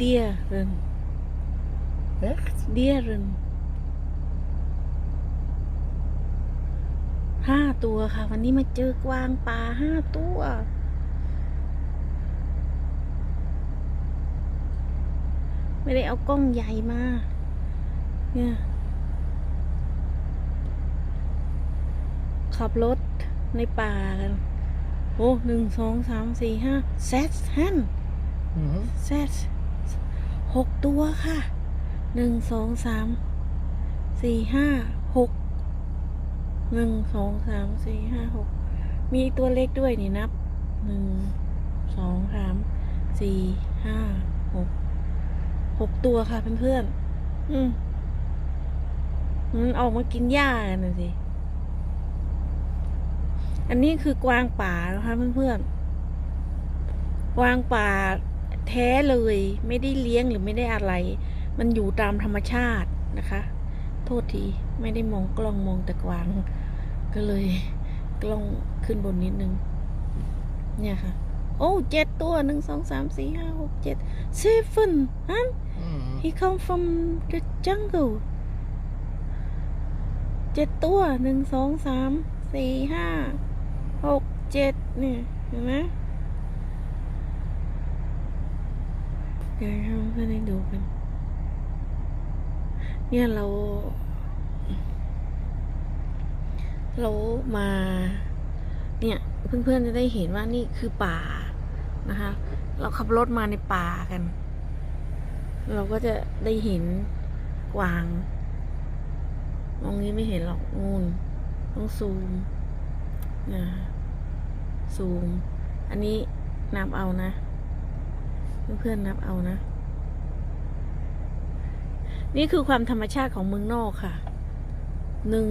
Dieren. Echt? Dieren. ห้าตัวค่ะ วันนี้มาเจอกวางป่าห้าตัว ไม่ได้เอากล้องใหญ่มา เนี่ย ขับรถในป่ากัน โอ้หนึ่งสองสามสี่ห้าแซดฮัน Mhm. แซด หกตัวค่ะหนึ่งสองสามสี่ห้าหกหนึ่งสองสามสี่ห้าหกมีตัวเล็กด้วยนี่นับหนึ่งสองสามสี่ห้าหกหกตัวค่ะเพื่อนๆอืมมันออกมากินหญ้ากันนะสิ อันนี้คือกวางป่านะคะเพื่อนๆ กวางป่า แท้เลย ไม่ได้เลี้ยงหรือไม่ได้อะไร มันอยู่ตามธรรมชาตินะคะ โทษที ไม่ได้มองกล้องมองแต่กวาง ก็เลย กล้องขึ้นบนนิดนึง เนี่ยค่ะ โอ้เจ็ดตัวหนึ่งสองสามสี่ห้าหกเจ็ด seven ฮัน Mhm. he come from the jungle เจ็ดตัวหนึ่งสองสามสี่ห้าหกเจ็ดเนี่ยเห็นไหม เดี๋ยวให้เพื่อนได้ดูกัน เนี่ยเรา เรามา เนี่ยเพื่อนๆจะได้เห็นว่านี่คือป่านะคะ เราขับรถมาในป่ากัน เราก็จะได้เห็นกวางมองนี้ไม่เห็นหรอกงูนต้องซูมนะซูม อันนี้นับเอานะ เพื่อนๆนับเอานะ นี่คือความธรรมชาติของเมืองนอกค่ะ หนึ่ง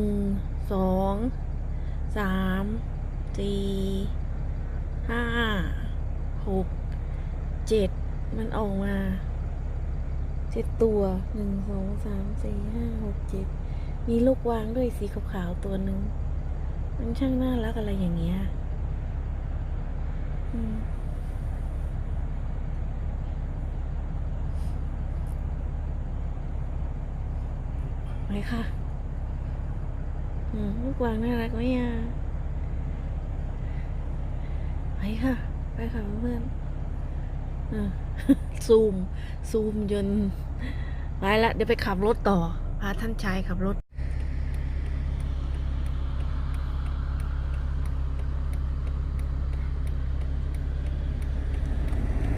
สอง สาม สี่ ห้า หก เจ็ด มันออกมาเจ็ดตัว หนึ่ง สอง สาม สี่ ห้า หก เจ็ด มีลูกวางด้วยสีขาวๆตัวหนึ่ง มันช่างน่ารักอะไรอย่างเงี้ย อืม ไปค่ะลูกวางน่ารักไหมอะไปค่ะ ไปค่ะเพื่อนอะซูม ซูมจนไปละ เดี๋ยวไปขับรถต่อ พาท่านชายขับรถ